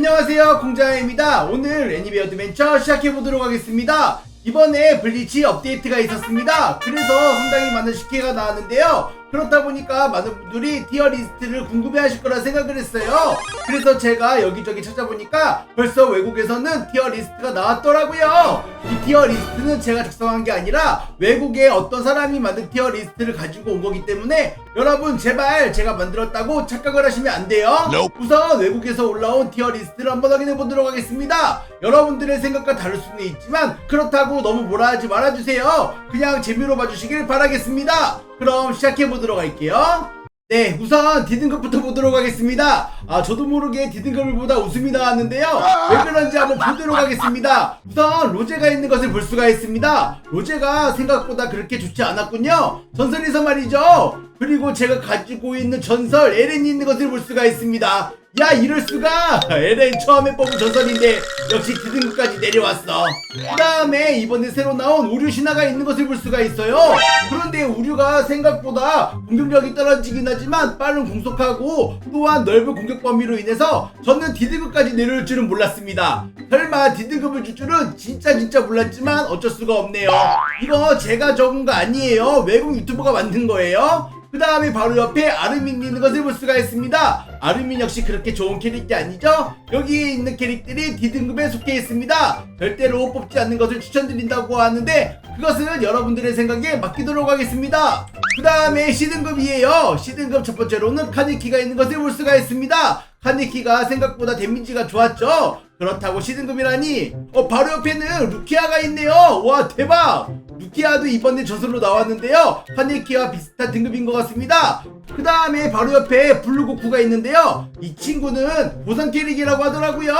안녕하세요 공자입니다. 오늘 애니메 어드벤처 시작해보도록 하겠습니다. 이번에 블리치 업데이트가 있었습니다. 그래서 상당히 많은 식혜가 나왔는데요. 그렇다 보니까 많은 분들이 티어 리스트를 궁금해 하실 거라 생각을 했어요. 그래서 제가 여기저기 찾아보니까 벌써 외국에서는 티어 리스트가 나왔더라고요. 이 티어 리스트는 제가 작성한 게 아니라 외국에 어떤 사람이 만든 티어 리스트를 가지고 온 거기 때문에 여러분 제발 제가 만들었다고 착각을 하시면 안 돼요 Nope. 우선 외국에서 올라온 티어 리스트를 한번 확인해 보도록 하겠습니다. 여러분들의 생각과 다를 수는 있지만 그렇다고 너무 뭐라 하지 말아주세요. 그냥 재미로 봐주시길 바라겠습니다. 그럼 시작해 보도록 할게요. 네, 우선 디등급부터 보도록 하겠습니다. 아, 저도 모르게 디등급을 보다 웃음이 나왔는데요. 왜 그런지 한번 보도록 하겠습니다. 우선 로제가 있는 것을 볼 수가 있습니다. 로제가 생각보다 그렇게 좋지 않았군요. 전설에서 말이죠. 그리고 제가 가지고 있는 전설 에렌이 있는 것을 볼 수가 있습니다. 야 이럴 수가. 에렌 처음에 뽑은 전설인데 역시 디등급까지 내려왔어. 그 다음에 이번에 새로 나온 우류 신화가 있는 것을 볼 수가 있어요. 그런데 우류가 생각보다 공격력이 떨어지긴 하지만 빠른 공속하고 또한 넓은 공격 범위로 인해서 저는 디등급까지 내려올 줄은 몰랐습니다. 설마 디등급을 줄 줄은 진짜 진짜 몰랐지만 어쩔 수가 없네요. 이거 제가 적은 거 아니에요. 외국 유튜버가 만든 거예요 그 다음에 바로 옆에 아르민 있는 것을 볼 수가 있습니다. 아르민 역시 그렇게 좋은 캐릭터 아니죠? 여기에 있는 캐릭들이 D등급에 속해 있습니다. 절대로 뽑지 않는 것을 추천드린다고 하는데 그것은 여러분들의 생각에 맡기도록 하겠습니다. 그 다음에 C등급이에요. C등급 첫 번째로는 카네키가 있는 것을 볼 수가 있습니다. 카네키가 생각보다 데미지가 좋았죠? 그렇다고 C등급이라니? 어 바로 옆에는 루키아가 있네요. 와 대박! 루키아도 이번에 저술로 나왔는데요. 카네키와 비슷한 등급인 것 같습니다. 그 다음에 바로 옆에 블루고쿠가 있는데요. 이 친구는 보상 캐릭이라고 하더라고요.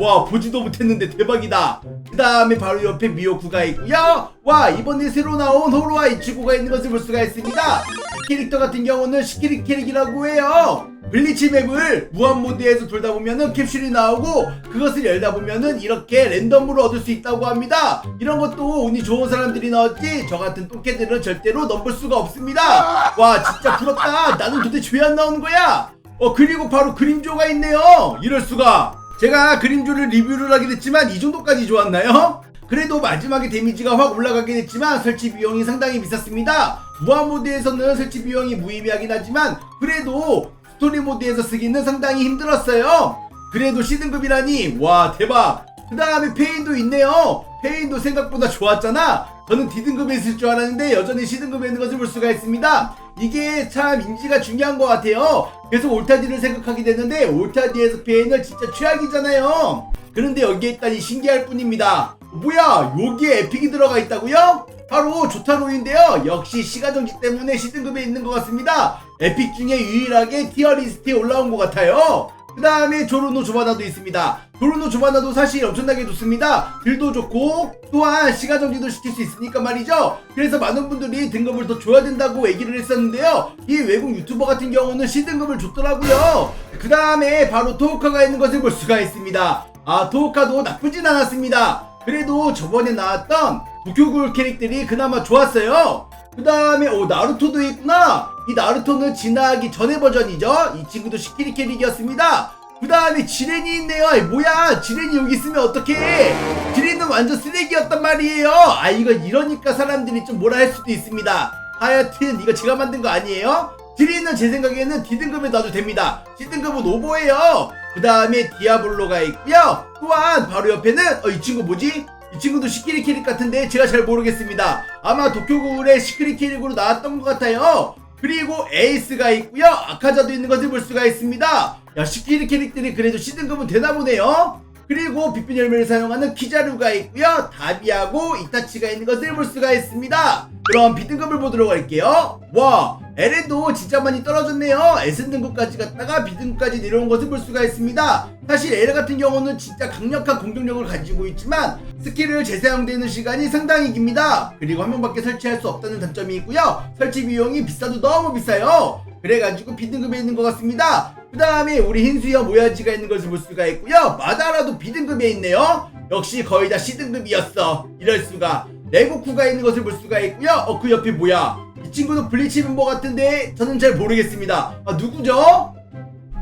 와 보지도 못했는데 대박이다. 그 다음에 바로 옆에 미오쿠가 있고요. 와 이번에 새로 나온 호로와 이치고가 있는 것을 볼 수가 있습니다. 이 캐릭터 같은 경우는 시키리 캐릭이라고 해요 블리치 맵을 무한 모드에서 돌다 보면은 캡슐이 나오고 그것을 열다 보면은 이렇게 랜덤으로 얻을 수 있다고 합니다. 이런 것도 운이 좋은 사람들이 나왔지 저 같은 똥개들은 절대로 넘볼 수가 없습니다. 와 진짜 부럽다. 나는 도대체 왜 안 나오는 거야? 어 그리고 바로 그림조가 있네요. 이럴 수가. 제가 그림조를 리뷰를 하게 됐지만 이 정도까지 좋았나요? 그래도 마지막에 데미지가 확 올라가긴 했지만 설치 비용이 상당히 비쌌습니다. 무한 모드에서는 설치 비용이 무의미하긴 하지만 그래도 스토리 모드에서 쓰기는 상당히 힘들었어요. 그래도 C등급이라니 와 대박. 그 다음에 페인도 있네요. 페인도 생각보다 좋았잖아. 저는 D등급에 있을 줄 알았는데 여전히 C등급에 있는 것을 볼 수가 있습니다. 이게 참 인지가 중요한 것 같아요. 그래서 올타디를 생각하게 됐는데 올타디에서 페인은 진짜 최악이잖아요. 그런데 여기에 있다니 신기할 뿐입니다. 뭐야 여기에 에픽이 들어가 있다고요? 바로 조타로인데요. 역시 시가정지 때문에 C등급에 있는 것 같습니다. 에픽 중에 유일하게 티어 리스트에 올라온 것 같아요. 그 다음에 조르노 조바나도 있습니다. 조르노 조바나도 사실 엄청나게 좋습니다. 딜도 좋고 또한 시가정지도 시킬 수 있으니까 말이죠. 그래서 많은 분들이 등급을 더 줘야 된다고 얘기를 했었는데요. 이 외국 유튜버 같은 경우는 C등급을 줬더라고요. 그 다음에 바로 토우카가 있는 것을 볼 수가 있습니다. 아 토우카도 나쁘진 않았습니다. 그래도 저번에 나왔던 도쿄굴 캐릭들이 그나마 좋았어요. 그 다음에 오 나루토도 있구나. 이 나루토는 지나기 전의 버전이죠. 이 친구도 시키리 캐릭이었습니다. 그 다음에 지렌이 있네요. 뭐야 지렌이 여기 있으면 어떡해. 지렌은 완전 쓰레기였단 말이에요. 아 이거 이러니까 사람들이 좀 뭐라 할 수도 있습니다. 하여튼 이거 제가 만든 거 아니에요? 지린은 제 생각에는 D등급에 놔도 됩니다. C등급은 오버예요. 그 다음에 디아블로가 있고요. 또한 바로 옆에는 어, 이 친구 뭐지? 이 친구도 시크릿 캐릭 같은데 제가 잘 모르겠습니다. 아마 도쿄구울의 시크릿 캐릭으로 나왔던 것 같아요. 그리고 에이스가 있고요. 아카자도 있는 것을 볼 수가 있습니다. 야 시크릿 캐릭들이 그래도 C등급은 되나 보네요. 그리고 빛빛 열매를 사용하는 키자루가 있고요. 다비하고 이타치가 있는 것을 볼 수가 있습니다. 그럼 B등급을 보도록 할게요. 와, 에렌도 진짜 많이 떨어졌네요. S 등급까지 갔다가 B등급까지 내려온 것을 볼 수가 있습니다. 사실 에렌 같은 경우는 진짜 강력한 공격력을 가지고 있지만 스킬을 재사용되는 시간이 상당히 깁니다. 그리고 한 명밖에 설치할 수 없다는 단점이 있고요. 설치 비용이 비싸도 너무 비싸요. 그래가지고 B등급에 있는 것 같습니다. 그 다음에 우리 흰수염 오야지가 있는 것을 볼 수가 있고요. 마다라도 B등급에 있네요. 역시 거의 다 C등급이었어. 이럴 수가. 레고쿠가 있는 것을 볼 수가 있고요. 어, 그 옆에 뭐야? 이 친구도 블리치 멤버 같은데 저는 잘 모르겠습니다. 아, 누구죠?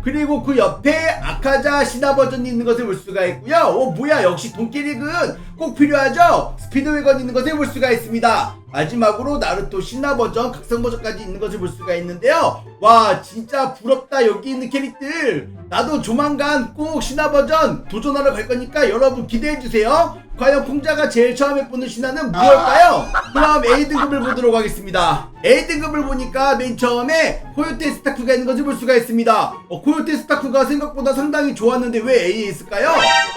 그리고 그 옆에 아카자 신화 버전이 있는 것을 볼 수가 있고요. 오 뭐야 역시 돈키릭은 꼭 필요하죠. 스피드웨건 있는 것을 볼 수가 있습니다. 마지막으로 나루토 신화 버전, 각성 버전까지 있는 것을 볼 수가 있는데요. 와 진짜 부럽다 여기 있는 캐릭들. 나도 조만간 꼭 신화 버전 도전하러 갈 거니까 여러분 기대해 주세요. 과연 풍자가 제일 처음에 보는 신화는 무엇일까요? 그럼 A 등급을 보도록 하겠습니다. A 등급을 보니까 맨 처음에 코요테 스타크가 있는 것을 볼 수가 있습니다. 어, 코요테 스타크가 생각보다 상당히 좋았는데 왜 A에 있을까요?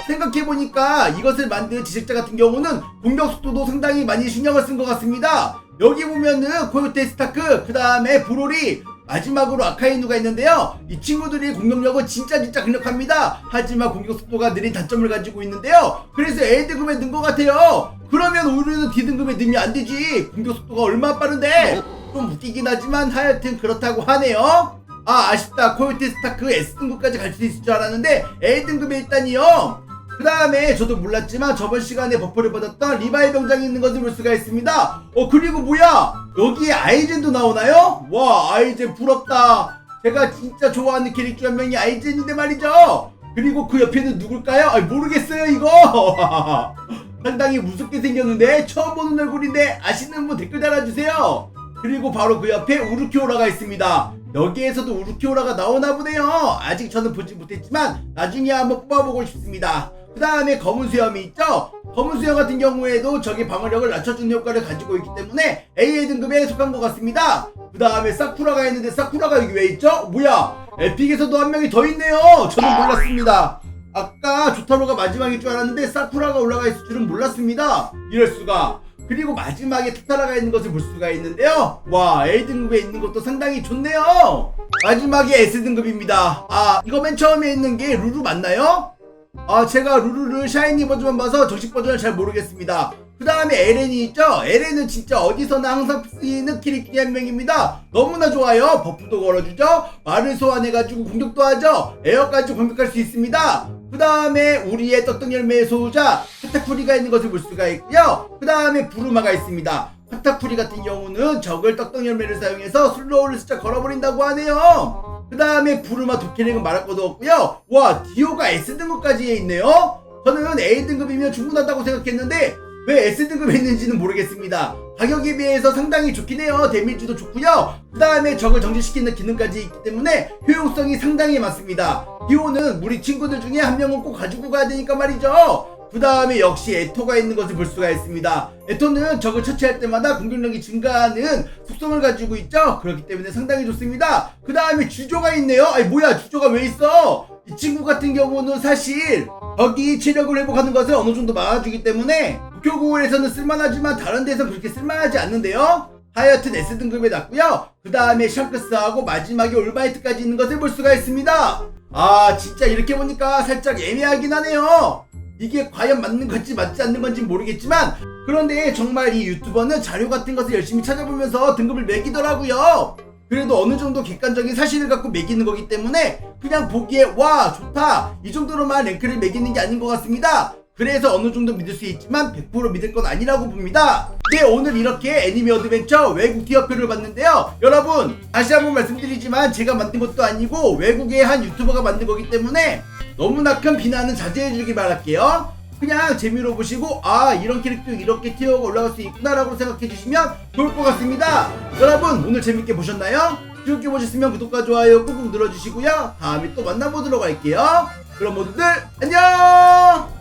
생각해보니까 이것을 만든 제작자 같은 경우는 공격 속도도 상당히 많이 신경을 쓴 것 같습니다. 여기 보면은 코요테 스타크, 그 다음에 브롤이 마지막으로 아카이누가 있는데요. 이 친구들이 공격력은 진짜 진짜 강력합니다. 하지만 공격 속도가 느린 단점을 가지고 있는데요. 그래서 A등급에 넣은 것 같아요. 그러면 우리는 D등급에 넣으면 안 되지. 공격 속도가 얼마나 빠른데? 좀 웃기긴 하지만 하여튼 그렇다고 하네요. 아 아쉽다. 코요테 스타크 S등급까지 갈 수 있을 줄 알았는데 A등급에 있다니요. 그 다음에 저도 몰랐지만 저번 시간에 버퍼를 받았던 리바이 병장이 있는 것을 볼 수가 있습니다. 어 그리고 뭐야 여기에 아이젠도 나오나요? 와 아이젠 부럽다. 제가 진짜 좋아하는 캐릭터 한 명이 아이젠인데 말이죠. 그리고 그 옆에는 누굴까요? 아 모르겠어요 이거. 상당히 무섭게 생겼는데 처음 보는 얼굴인데 아시는 분 댓글 달아주세요. 그리고 바로 그 옆에 우르키오라가 있습니다. 여기에서도 우르키오라가 나오나 보네요. 아직 저는 보지 못했지만 나중에 한번 뽑아보고 싶습니다. 그 다음에 검은 수염이 있죠? 검은 수염 같은 경우에도 적의 방어력을 낮춰주는 효과를 가지고 있기 때문에 AA 등급에 속한 것 같습니다. 그 다음에 사쿠라가 있는데 사쿠라가 여기 왜 있죠? 뭐야? 에픽에서도 한 명이 더 있네요. 저는 몰랐습니다. 아까 조타로가 마지막일 줄 알았는데 사쿠라가 올라가 있을 줄은 몰랐습니다. 이럴 수가. 그리고 마지막에 타타라가 있는 것을 볼 수가 있는데요. 와, A등급에 있는 것도 상당히 좋네요. 마지막에 S등급입니다. 아, 이거 맨 처음에 있는 게 루루 맞나요? 아, 제가 루루를 샤이니 버전만 봐서 정식 버전을 잘 모르겠습니다. 그 다음에 에렌이 있죠? 에렌은 진짜 어디서나 항상 쓰이는 중에 한 명입니다. 너무나 좋아요. 버프도 걸어주죠? 말을 소환해가지고 공격도 하죠? 에어까지 공격할 수 있습니다. 그 다음에 우리의 떡떡 열매의 소유자 카타쿠리가 있는 것을 볼 수가 있고요. 그 다음에 부르마가 있습니다. 카타쿠리 같은 경우는 적을 떡떡 열매를 사용해서 슬로우를 슬쩍 걸어버린다고 하네요. 그 다음에 부르마 도케링은 말할 것도 없고요. 와 디오가 S등급까지 있네요. 저는 A등급이면 충분하다고 생각했는데 왜 S등급에 있는지는 모르겠습니다. 가격에 비해서 상당히 좋긴 해요. 데미지도 좋고요. 그 다음에 적을 정지시키는 기능까지 있기 때문에 효용성이 상당히 많습니다. 디오는 우리 친구들 중에 한 명은 꼭 가지고 가야 되니까 말이죠. 그 다음에 역시 에토가 있는 것을 볼 수가 있습니다. 에토는 적을 처치할 때마다 공격력이 증가하는 속성을 가지고 있죠. 그렇기 때문에 상당히 좋습니다. 그 다음에 주조가 있네요. 아니 뭐야 주조가 왜 있어? 이 친구 같은 경우는 사실 적이 체력을 회복하는 것을 어느 정도 막아주기 때문에 도쿄고울에서는 쓸만하지만 다른 데서 그렇게 쓸만하지 않는데요. 하여튼 S등급에 났고요. 그 다음에 샹크스하고 마지막에 올바이트까지 있는 것을 볼 수가 있습니다. 아 진짜 이렇게 보니까 살짝 애매하긴 하네요. 이게 과연 맞는 건지 맞지 않는 건지 모르겠지만 그런데 정말 이 유튜버는 자료 같은 것을 열심히 찾아보면서 등급을 매기더라고요. 그래도 어느 정도 객관적인 사실을 갖고 매기는 거기 때문에 그냥 보기에 와 좋다 이 정도로만 랭크를 매기는 게 아닌 것 같습니다. 그래서 어느 정도 믿을 수 있지만 100% 믿을 건 아니라고 봅니다. 네 오늘 이렇게 애니메 어드벤처 외국 티어표를 봤는데요. 여러분 다시 한번 말씀드리지만 제가 만든 것도 아니고 외국의 한 유튜버가 만든 거기 때문에 너무나 큰 비난은 자제해 주길 바랄게요. 그냥 재미로 보시고 아 이런 캐릭터 이렇게 티어가 올라갈 수 있구나라고 생각해 주시면 좋을 것 같습니다. 여러분 오늘 재밌게 보셨나요? 즐겁게 보셨으면 구독과 좋아요 꾹꾹 눌러주시고요. 다음에 또 만나보도록 할게요. 그럼 모두들 안녕!